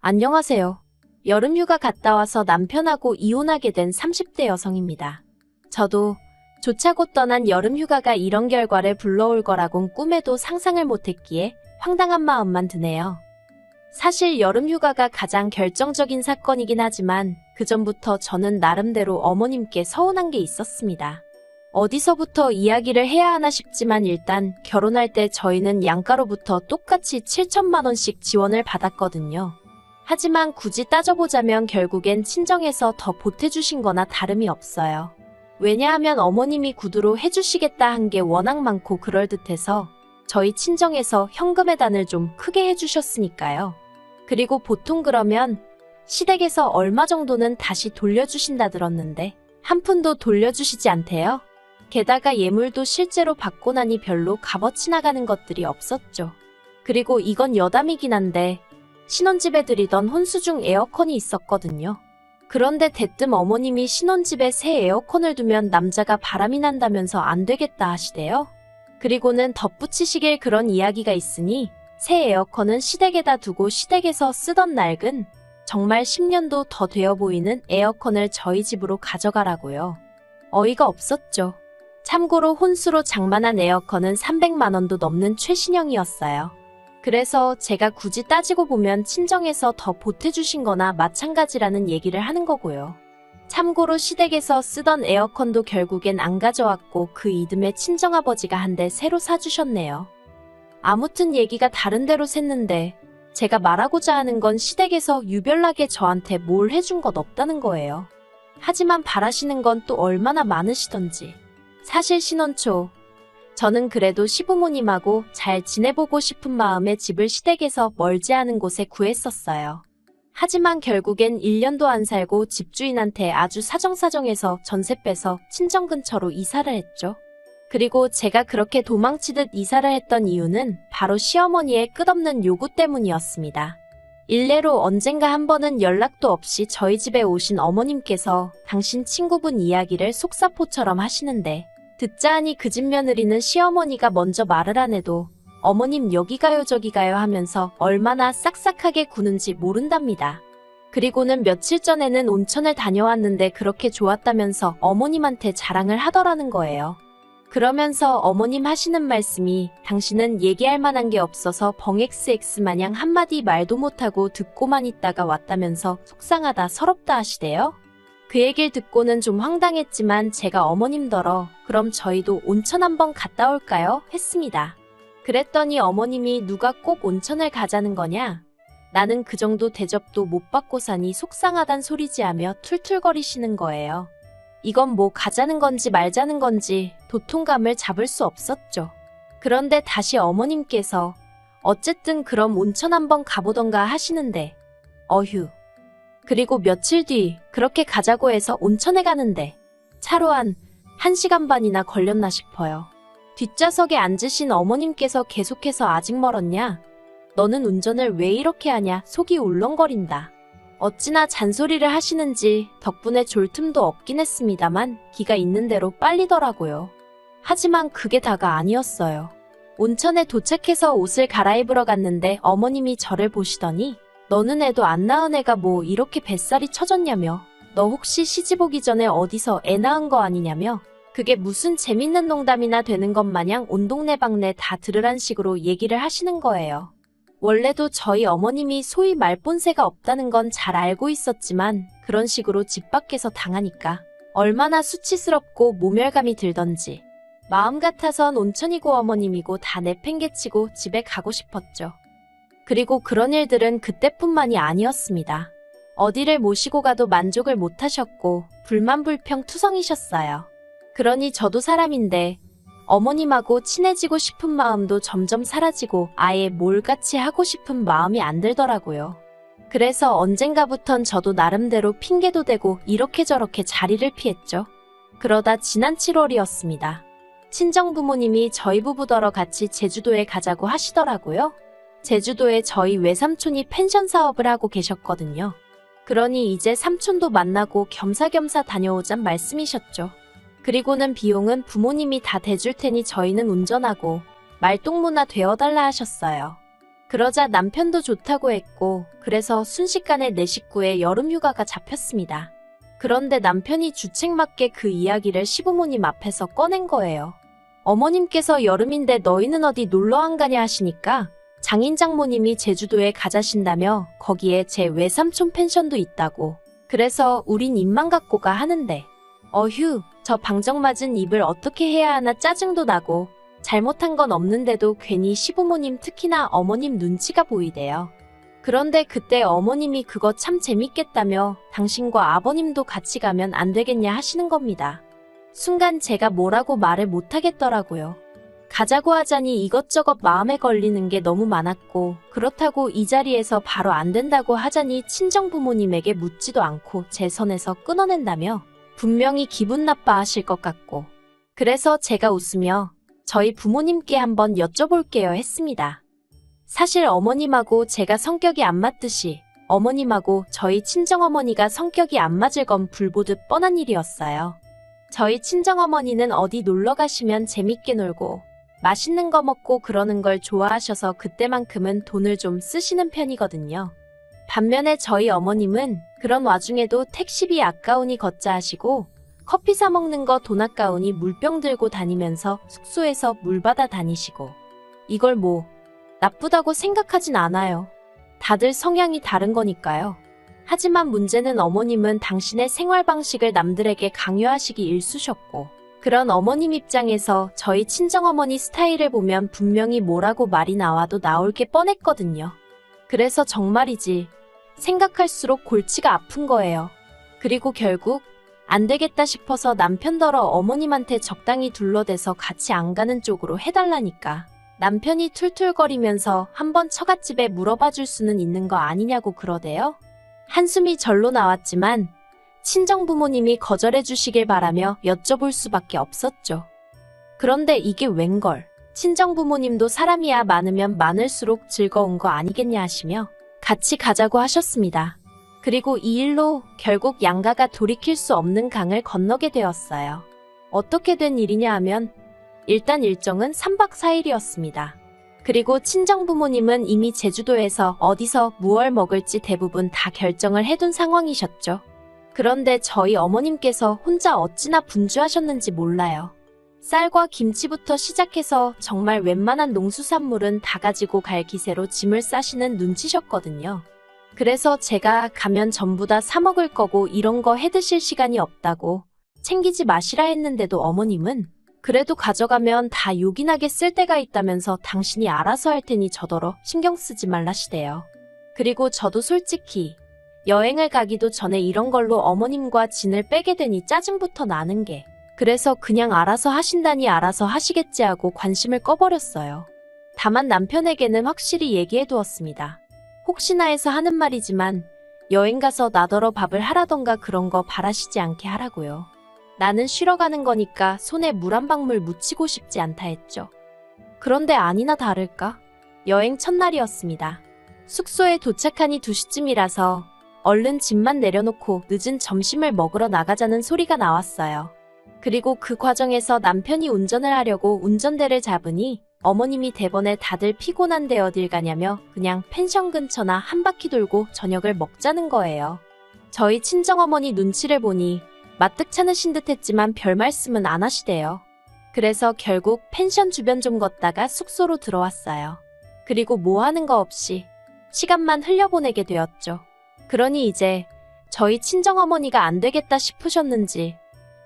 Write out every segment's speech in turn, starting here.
안녕하세요. 여름휴가 갔다 와서 남편하고 이혼하게 된 30대 여성입니다. 저도 조차고 떠난 여름휴가가 이런 결과를 불러올 거라곤 꿈에도 상상을 못했기에 황당한 마음만 드네요. 사실 여름휴가가 가장 결정적인 사건이긴 하지만 그 전부터 저는 나름대로 어머님께 서운한 게 있었습니다. 어디서부터 이야기를 해야 하나 싶지만 일단 결혼할 때 저희는 양가로부터 똑같이 7천만 원씩 지원을 받았거든요. 하지만 굳이 따져보자면 결국엔 친정에서 더 보태주신 거나 다름이 없어요. 왜냐하면 어머님이 구두로 해주시겠다 한 게 워낙 많고 그럴듯해서 저희 친정에서 현금의 단을 좀 크게 해주셨으니까요. 그리고 보통 그러면 시댁에서 얼마 정도는 다시 돌려주신다 들었는데 한 푼도 돌려주시지 않대요. 게다가 예물도 실제로 받고 나니 별로 값어치 나가는 것들이 없었죠. 그리고 이건 여담이긴 한데 신혼집에 들이던 혼수중 에어컨이 있었거든요. 그런데 대뜸 어머님이 신혼집에 새 에어컨을 두면 남자가 바람이 난다면서 안 되겠다 하시대요. 그리고는 덧붙이시길 그런 이야기가 있으니 새 에어컨은 시댁에다 두고 시댁에서 쓰던 낡은 정말 10년도 더 되어 보이는 에어컨을 저희 집으로 가져가라고요. 어이가 없었죠. 참고로 혼수로 장만한 에어컨은 300만 원도 넘는 최신형이었어요. 그래서 제가 굳이 따지고 보면 친정에서 더 보태주신 거나 마찬가지라는 얘기를 하는 거고요. 참고로 시댁에서 쓰던 에어컨도 결국엔 안 가져왔고 그 이듬해 친정아버지가 한 대 새로 사주셨네요. 아무튼 얘기가 다른 데로 샜는데 제가 말하고자 하는 건 시댁에서 유별나게 저한테 뭘 해준 것 없다는 거예요. 하지만 바라시는 건 또 얼마나 많으시던지. 사실 신혼 초 저는 그래도 시부모님하고 잘 지내보고 싶은 마음에 집을 시댁에서 멀지 않은 곳에 구했었어요. 하지만 결국엔 1년도 안 살고 집주인한테 아주 사정사정해서 전세 빼서 친정 근처로 이사를 했죠. 그리고 제가 그렇게 도망치듯 이사를 했던 이유는 바로 시어머니의 끝없는 요구 때문이었습니다. 일례로 언젠가 한 번은 연락도 없이 저희 집에 오신 어머님께서 당신 친구분 이야기를 속사포처럼 하시는데 듣자 하니 그 집 며느리는 시어머니가 먼저 말을 안 해도 어머님 여기 가요 저기 가요 하면서 얼마나 싹싹하게 구는지 모른답니다. 그리고는 며칠 전에는 온천을 다녀왔는데 그렇게 좋았다면서 어머님한테 자랑을 하더라는 거예요. 그러면서 어머님 하시는 말씀이 당신은 얘기할 만한 게 없어서 벙XX 마냥 한마디 말도 못하고 듣고만 있다가 왔다면서 속상하다 서럽다 하시대요. 그 얘기를 듣고는 좀 황당했지만 제가 어머님더러 그럼 저희도 온천 한번 갔다 올까요? 했습니다. 그랬더니 어머님이 누가 꼭 온천을 가자는 거냐? 나는 그 정도 대접도 못 받고 사니 속상하단 소리지 하며 툴툴거리시는 거예요. 이건 뭐 가자는 건지 말자는 건지 도통감을 잡을 수 없었죠. 그런데 다시 어머님께서 어쨌든 그럼 온천 한번 가보던가 하시는데 어휴. 그리고 며칠 뒤 그렇게 가자고 해서 온천에 가는데 차로 한 1시간 반이나 걸렸나 싶어요. 뒷좌석에 앉으신 어머님께서 계속해서 아직 멀었냐? 너는 운전을 왜 이렇게 하냐? 속이 울렁거린다. 어찌나 잔소리를 하시는지 덕분에 졸 틈도 없긴 했습니다만 기가 있는 대로 빨리더라고요. 하지만 그게 다가 아니었어요. 온천에 도착해서 옷을 갈아입으러 갔는데 어머님이 저를 보시더니 너는 애도 안 낳은 애가 뭐 이렇게 뱃살이 처졌냐며 너 혹시 시집 오기 전에 어디서 애 낳은 거 아니냐며 그게 무슨 재밌는 농담이나 되는 것 마냥 온 동네 방네 다 들으란 식으로 얘기를 하시는 거예요. 원래도 저희 어머님이 소위 말본새가 없다는 건 잘 알고 있었지만 그런 식으로 집 밖에서 당하니까 얼마나 수치스럽고 모멸감이 들던지 마음 같아선 온천이고 어머님이고 다 내팽개치고 집에 가고 싶었죠. 그리고 그런 일들은 그때뿐만이 아니었습니다. 어디를 모시고 가도 만족을 못하셨고 불만불평 투성이셨어요. 그러니 저도 사람인데 어머님하고 친해지고 싶은 마음도 점점 사라지고 아예 뭘같이 하고 싶은 마음이 안 들더라고요. 그래서 언젠가부턴 저도 나름대로 핑계도 대고 이렇게 저렇게 자리를 피했죠. 그러다 지난 7월이었습니다. 친정 부모님이 저희 부부더러 같이 제주도에 가자고 하시더라고요. 제주도에 저희 외삼촌이 펜션 사업을 하고 계셨거든요. 그러니 이제 삼촌도 만나고 겸사겸사 다녀오잔 말씀이셨죠. 그리고는 비용은 부모님이 다 대줄 테니 저희는 운전하고 말동무나 되어달라 하셨어요. 그러자 남편도 좋다고 했고, 그래서 순식간에 내 식구의 여름 휴가가 잡혔습니다. 그런데 남편이 주책맞게 그 이야기를 시부모님 앞에서 꺼낸 거예요. 어머님께서 여름인데 너희는 어디 놀러 안 가냐 하시니까 장인 장모님이 제주도에 가자신다며 거기에 제 외삼촌 펜션도 있다고. 그래서 우린 입만 갖고 가 하는데. 어휴, 저 방정맞은 입을 어떻게 해야 하나 짜증도 나고 잘못한 건 없는데도 괜히 시부모님 특히나 어머님 눈치가 보이대요. 그런데 그때 어머님이 그거 참 재밌겠다며 당신과 아버님도 같이 가면 안 되겠냐 하시는 겁니다. 순간 제가 뭐라고 말을 못하겠더라고요. 가자고 하자니 이것저것 마음에 걸리는 게 너무 많았고, 그렇다고 이 자리에서 바로 안 된다고 하자니 친정부모님에게 묻지도 않고 제 선에서 끊어낸다며 분명히 기분 나빠하실 것 같고. 그래서 제가 웃으며 저희 부모님께 한번 여쭤볼게요 했습니다. 사실 어머님하고 제가 성격이 안 맞듯이 어머님하고 저희 친정어머니가 성격이 안 맞을 건 불보듯 뻔한 일이었어요. 저희 친정어머니는 어디 놀러 가시면 재밌게 놀고 맛있는 거 먹고 그러는 걸 좋아하셔서 그때만큼은 돈을 좀 쓰시는 편이거든요. 반면에 저희 어머님은 그런 와중에도 택시비 아까우니 걷자 하시고 커피 사 먹는 거 돈 아까우니 물병 들고 다니면서 숙소에서 물 받아 다니시고 이걸 뭐 나쁘다고 생각하진 않아요. 다들 성향이 다른 거니까요. 하지만 문제는 어머님은 당신의 생활 방식을 남들에게 강요하시기 일쑤셨고 그런 어머님 입장에서 저희 친정어머니 스타일을 보면 분명히 뭐라고 말이 나와도 나올 게 뻔했거든요. 그래서 정말이지 생각할수록 골치가 아픈 거예요. 그리고 결국 안 되겠다 싶어서 남편더러 어머님한테 적당히 둘러대서 같이 안 가는 쪽으로 해달라니까. 남편이 툴툴거리면서 한번 처갓집에 물어봐 줄 수는 있는 거 아니냐고 그러대요. 한숨이 절로 나왔지만 친정 부모님이 거절해 주시길 바라며 여쭤볼 수밖에 없었죠. 그런데 이게 웬걸. 친정 부모님도 사람이야 많으면 많을수록 즐거운 거 아니겠냐 하시며 같이 가자고 하셨습니다. 그리고 이 일로 결국 양가가 돌이킬 수 없는 강을 건너게 되었어요. 어떻게 된 일이냐 하면 일단 일정은 3박 4일이었습니다. 그리고 친정 부모님은 이미 제주도에서 어디서 무얼 먹을지 대부분 다 결정을 해둔 상황이셨죠. 그런데 저희 어머님께서 혼자 어찌나 분주하셨는지 몰라요. 쌀과 김치부터 시작해서 정말 웬만한 농수산물은 다 가지고 갈 기세로 짐을 싸시는 눈치셨거든요. 그래서 제가 가면 전부 다 사먹을 거고 이런 거 해드실 시간이 없다고 챙기지 마시라 했는데도 어머님은 그래도 가져가면 다 요긴하게 쓸 때가 있다면서 당신이 알아서 할 테니 저더러 신경 쓰지 말라시대요. 그리고 저도 솔직히 여행을 가기도 전에 이런 걸로 어머님과 진을 빼게 되니 짜증부터 나는 게 그래서 그냥 알아서 하신다니 알아서 하시겠지 하고 관심을 꺼버렸어요. 다만 남편에게는 확실히 얘기해 두었습니다. 혹시나 해서 하는 말이지만 여행 가서 나더러 밥을 하라던가 그런 거 바라시지 않게 하라고요. 나는 쉬러 가는 거니까 손에 물 한 방울 묻히고 싶지 않다 했죠. 그런데 아니나 다를까? 여행 첫날이었습니다. 숙소에 도착하니 2시쯤이라서 얼른 짐만 내려놓고 늦은 점심을 먹으러 나가자는 소리가 나왔어요. 그리고 그 과정에서 남편이 운전을 하려고 운전대를 잡으니 어머님이 대번에 다들 피곤한데 어딜 가냐며 그냥 펜션 근처나 한 바퀴 돌고 저녁을 먹자는 거예요. 저희 친정어머니 눈치를 보니 마뜩 차으신 듯 했지만 별 말씀은 안 하시대요. 그래서 결국 펜션 주변 좀 걷다가 숙소로 들어왔어요. 그리고 뭐 하는 거 없이 시간만 흘려보내게 되었죠. 그러니 이제 저희 친정어머니가 안 되겠다 싶으셨는지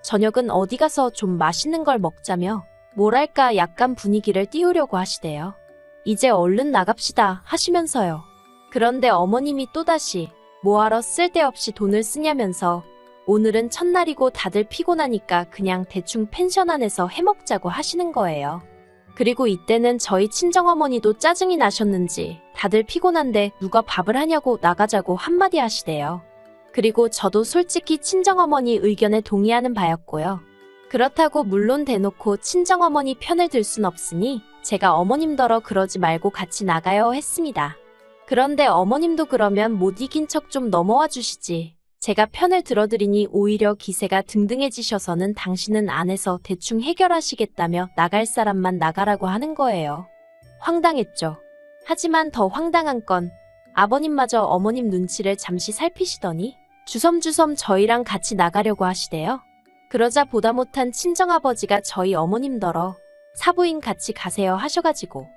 저녁은 어디 가서 좀 맛있는 걸 먹자며 뭐랄까 약간 분위기를 띄우려고 하시대요. 이제 얼른 나갑시다 하시면서요. 그런데 어머님이 또다시 뭐하러 쓸데없이 돈을 쓰냐면서 오늘은 첫날이고 다들 피곤하니까 그냥 대충 펜션 안에서 해먹자고 하시는 거예요. 그리고 이때는 저희 친정어머니도 짜증이 나셨는지 다들 피곤한데 누가 밥을 하냐고 나가자고 한마디 하시대요. 그리고 저도 솔직히 친정어머니 의견에 동의하는 바였고요. 그렇다고 물론 대놓고 친정어머니 편을 들 순 없으니 제가 어머님더러 그러지 말고 같이 나가요 했습니다. 그런데 어머님도 그러면 못 이긴 척 좀 넘어와 주시지. 제가 편을 들어드리니 오히려 기세가 등등해지셔서는 당신은 안에서 대충 해결하시겠다며 나갈 사람만 나가라고 하는 거예요. 황당했죠. 하지만 더 황당한 건 아버님마저 어머님 눈치를 잠시 살피시더니 주섬주섬 저희랑 같이 나가려고 하시대요. 그러자 보다 못한 친정아버지가 저희 어머님더러 사부인 같이 가세요 하셔가지고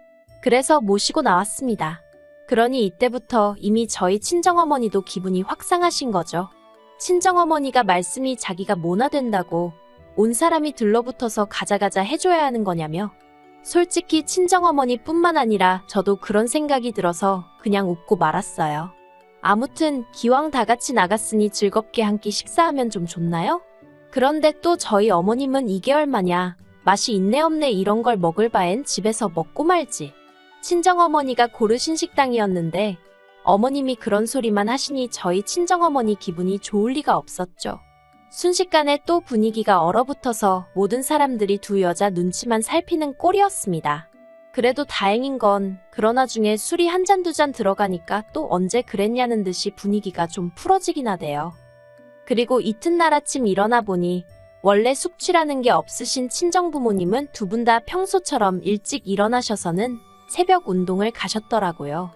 그래서 모시고 나왔습니다. 그러니 이때부터 이미 저희 친정어머니도 기분이 확 상하신 거죠. 친정어머니가 말씀이 자기가 뭐나 된다고 온 사람이 들러붙어서 가자가자 해줘야 하는 거냐며 솔직히 친정어머니 뿐만 아니라 저도 그런 생각이 들어서 그냥 웃고 말았어요. 아무튼 기왕 다 같이 나갔으니 즐겁게 한 끼 식사하면 좀 좋나요? 그런데 또 저희 어머님은 2개월 마냐 맛이 있네 없네 이런 걸 먹을 바엔 집에서 먹고 말지. 친정어머니가 고르신 식당이었는데 어머님이 그런 소리만 하시니 저희 친정어머니 기분이 좋을 리가 없었죠. 순식간에 또 분위기가 얼어붙어서 모든 사람들이 두 여자 눈치만 살피는 꼴이었습니다. 그래도 다행인 건 그러나 중에 술이 한 잔 두잔 들어가니까 또 언제 그랬냐는 듯이 분위기가 좀 풀어지긴 하대요. 그리고 이튿날 아침 일어나 보니 원래 숙취라는 게 없으신 친정부모님은 두 분 다 평소처럼 일찍 일어나셔서는 새벽 운동을 가셨더라고요.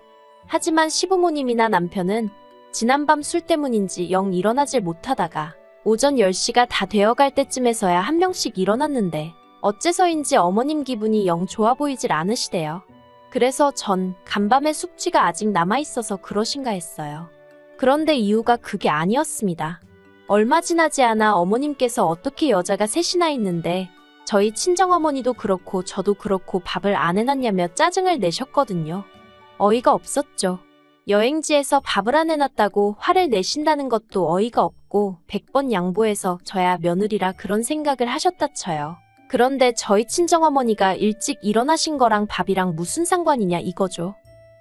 하지만 시부모님이나 남편은 지난밤 술 때문인지 영 일어나질 못하다가 오전 10시가 다 되어갈 때쯤에서야 한 명씩 일어났는데 어째서인지 어머님 기분이 영 좋아 보이질 않으시대요. 그래서 전 간밤에 숙취가 아직 남아있어서 그러신가 했어요. 그런데 이유가 그게 아니었습니다. 얼마 지나지 않아 어머님께서 어떻게 여자가 셋이나 있는데 저희 친정어머니도 그렇고 저도 그렇고 밥을 안 해놨냐며 짜증을 내셨거든요. 어이가 없었죠. 여행지에서 밥을 안 해놨다고 화를 내신다는 것도 어이가 없고 100번 양보해서 저야 며느리라 그런 생각을 하셨다 쳐요. 그런데 저희 친정어머니가 일찍 일어나신 거랑 밥이랑 무슨 상관이냐 이거죠.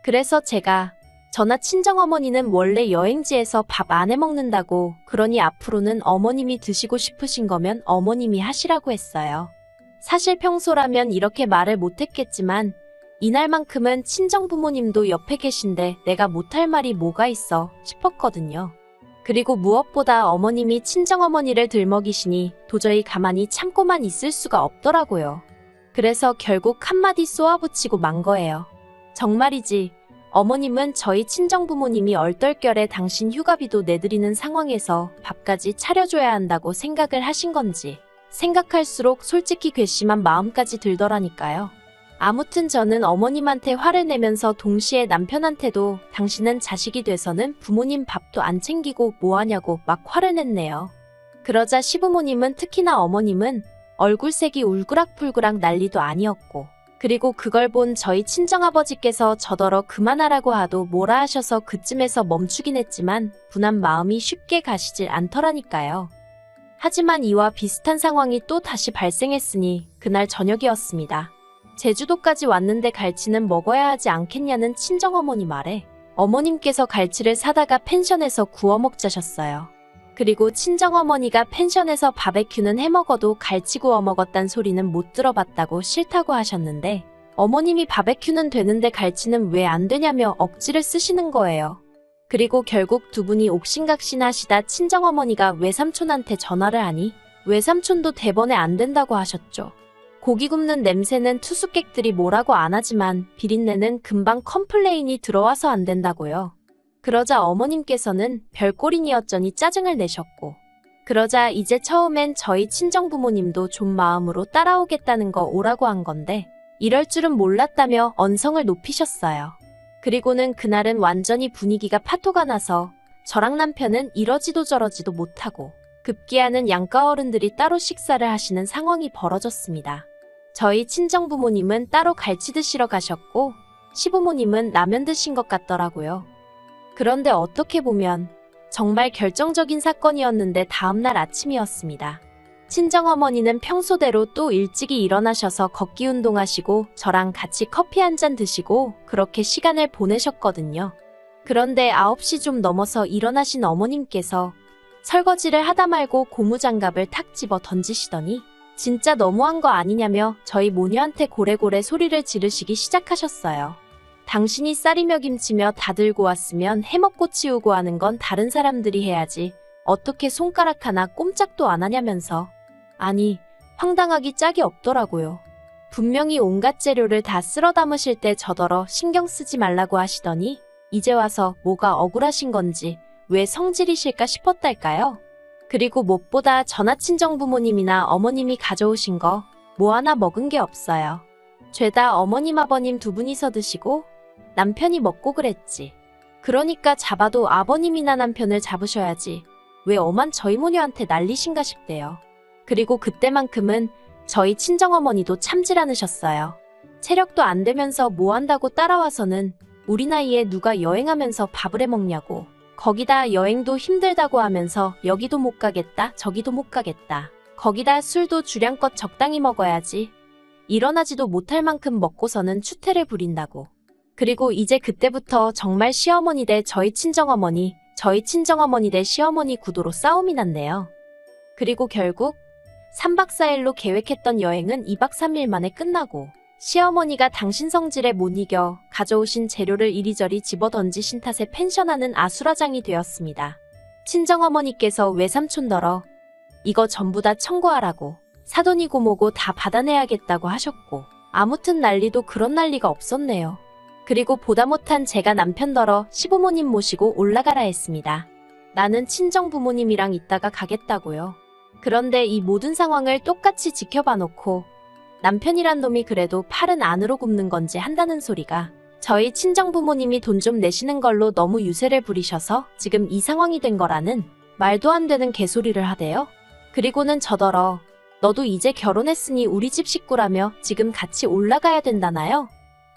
그래서 제가 저나 친정어머니는 원래 여행지에서 밥 안 해 먹는다고 그러니 앞으로는 어머님이 드시고 싶으신 거면 어머님이 하시라고 했어요. 사실 평소라면 이렇게 말을 못했겠지만 이날만큼은 친정 부모님도 옆에 계신데 내가 못할 말이 뭐가 있어 싶었거든요. 그리고 무엇보다 어머님이 친정어머니를 들먹이시니 도저히 가만히 참고만 있을 수가 없더라고요. 그래서 결국 한마디 쏘아붙이고 만 거예요. 정말이지. 어머님은 저희 친정부모님이 얼떨결에 당신 휴가비도 내드리는 상황에서 밥까지 차려줘야 한다고 생각을 하신 건지 생각할수록 솔직히 괘씸한 마음까지 들더라니까요. 아무튼 저는 어머님한테 화를 내면서 동시에 남편한테도 당신은 자식이 돼서는 부모님 밥도 안 챙기고 뭐하냐고 막 화를 냈네요. 그러자 시부모님은 특히나 어머님은 얼굴색이 울그락불그락 난리도 아니었고 그리고 그걸 본 저희 친정아버지께서 저더러 그만하라고 하도 뭐라 하셔서 그쯤에서 멈추긴 했지만 분한 마음이 쉽게 가시질 않더라니까요. 하지만 이와 비슷한 상황이 또 다시 발생했으니 그날 저녁이었습니다. 제주도까지 왔는데 갈치는 먹어야 하지 않겠냐는 친정어머니 말에 어머님께서 갈치를 사다가 펜션에서 구워 먹자셨어요. 그리고 친정어머니가 펜션에서 바베큐는 해 먹어도 갈치 구워 먹었단 소리는 못 들어봤다고 싫다고 하셨는데 어머님이 바베큐는 되는데 갈치는 왜 안 되냐며 억지를 쓰시는 거예요. 그리고 결국 두 분이 옥신각신 하시다 친정어머니가 외삼촌한테 전화를 하니 외삼촌도 대번에 안 된다고 하셨죠. 고기 굽는 냄새는 투숙객들이 뭐라고 안 하지만 비린내는 금방 컴플레인이 들어와서 안 된다고요. 그러자 어머님께서는 별꼴이니어쩌니 짜증을 내셨고 그러자 이제 처음엔 저희 친정부모님도 좀 마음으로 따라오겠다는 거 오라고 한 건데 이럴 줄은 몰랐다며 언성을 높이셨어요. 그리고는 그날은 완전히 분위기가 파토가 나서 저랑 남편은 이러지도 저러지도 못하고 급기야는 양가 어른들이 따로 식사를 하시는 상황이 벌어졌습니다. 저희 친정부모님은 따로 갈치 드시러 가셨고 시부모님은 라면 드신 것 같더라고요. 그런데 어떻게 보면 정말 결정적인 사건이었는데 다음날 아침이었습니다. 친정어머니는 평소대로 또 일찍이 일어나셔서 걷기 운동하시고 저랑 같이 커피 한 잔 드시고 그렇게 시간을 보내셨거든요. 그런데 9시 좀 넘어서 일어나신 어머님께서 설거지를 하다 말고 고무장갑을 탁 집어 던지시더니 진짜 너무한 거 아니냐며 저희 모녀한테 고래고래 소리를 지르시기 시작하셨어요. 당신이 쌀이며 김치며 다 들고 왔으면 해먹고 치우고 하는 건 다른 사람들이 해야지. 어떻게 손가락 하나 꼼짝도 안 하냐면서. 아니, 황당하기 짝이 없더라고요. 분명히 온갖 재료를 다 쓸어 담으실 때 저더러 신경 쓰지 말라고 하시더니 이제 와서 뭐가 억울하신 건지 왜 성질이실까 싶었달까요? 그리고 무엇보다 전하 친정 부모님이나 어머님이 가져오신 거 뭐 하나 먹은 게 없어요. 죄다 어머님 아버님 두 분이서 드시고 남편이 먹고 그랬지. 그러니까 잡아도 아버님이나 남편을 잡으셔야지. 왜 엄한 저희 모녀한테 난리신가 싶대요. 그리고 그때만큼은 저희 친정어머니도 참질 않으셨어요. 체력도 안 되면서 뭐 한다고 따라와서는 우리 나이에 누가 여행하면서 밥을 해 먹냐고. 거기다 여행도 힘들다고 하면서 여기도 못 가겠다, 저기도 못 가겠다. 거기다 술도 주량껏 적당히 먹어야지. 일어나지도 못할 만큼 먹고서는 추태를 부린다고. 그리고 이제 그때부터 정말 시어머니 대 저희 친정어머니, 저희 친정어머니 대 시어머니 구도로 싸움이 났네요. 그리고 결국 3박 4일로 계획했던 여행은 2박 3일 만에 끝나고 시어머니가 당신 성질에 못 이겨 가져오신 재료를 이리저리 집어 던지신 탓에 펜션하는 아수라장이 되었습니다. 친정어머니께서 외삼촌더러 이거 전부 다 청구하라고 사돈이고 뭐고 다 받아내야겠다고 하셨고 아무튼 난리도 그런 난리가 없었네요. 그리고 보다 못한 제가 남편더러 시부모님 모시고 올라가라 했습니다. 나는 친정 부모님이랑 있다가 가겠다고요. 그런데 이 모든 상황을 똑같이 지켜봐 놓고 남편이란 놈이 그래도 팔은 안으로 굽는 건지 한다는 소리가 저희 친정 부모님이 돈 좀 내시는 걸로 너무 유세를 부리셔서 지금 이 상황이 된 거라는 말도 안 되는 개소리를 하대요. 그리고는 저더러 너도 이제 결혼했으니 우리 집 식구라며 지금 같이 올라가야 된다나요?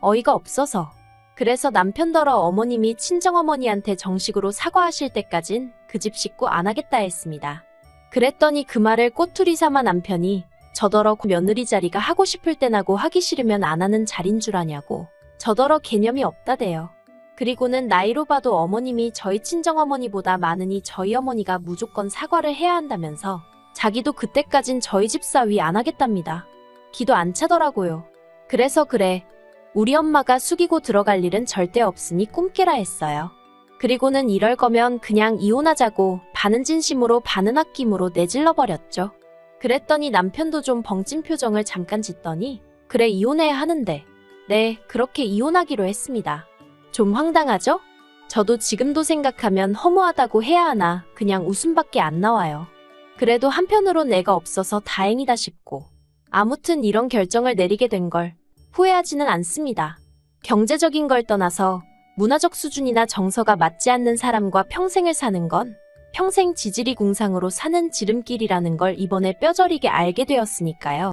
어이가 없어서. 그래서 남편더러 어머님이 친정어머니한테 정식으로 사과하실 때까진 그 집 식구 안 하겠다 했습니다. 그랬더니 그 말을 꼬투리 삼아 남편이 저더러 며느리 자리가 하고 싶을 땐 하고 하기 싫으면 안 하는 자린 줄 아냐고 저더러 개념이 없다대요. 그리고는 나이로 봐도 어머님이 저희 친정어머니보다 많으니 저희 어머니가 무조건 사과를 해야 한다면서 자기도 그때까진 저희 집 사위 안 하겠답니다. 기도 안 차더라고요. 그래서 그래. 우리 엄마가 숙이고 들어갈 일은 절대 없으니 꿈깨라 했어요. 그리고는 이럴 거면 그냥 이혼하자고 반은 진심으로 반은 아낌으로 내질러 버렸죠. 그랬더니 남편도 좀 벙찐 표정을 잠깐 짓더니 그래 이혼해야 하는데 네 그렇게 이혼하기로 했습니다. 좀 황당하죠? 저도 지금도 생각하면 허무하다고 해야 하나 그냥 웃음밖에 안 나와요. 그래도 한편으론 애가 없어서 다행이다 싶고 아무튼 이런 결정을 내리게 된 걸 후회하지는 않습니다. 경제적인 걸 떠나서 문화적 수준이나 정서가 맞지 않는 사람과 평생을 사는 건 평생 지지리 궁상으로 사는 지름길이라는 걸 이번에 뼈저리게 알게 되었으니까요.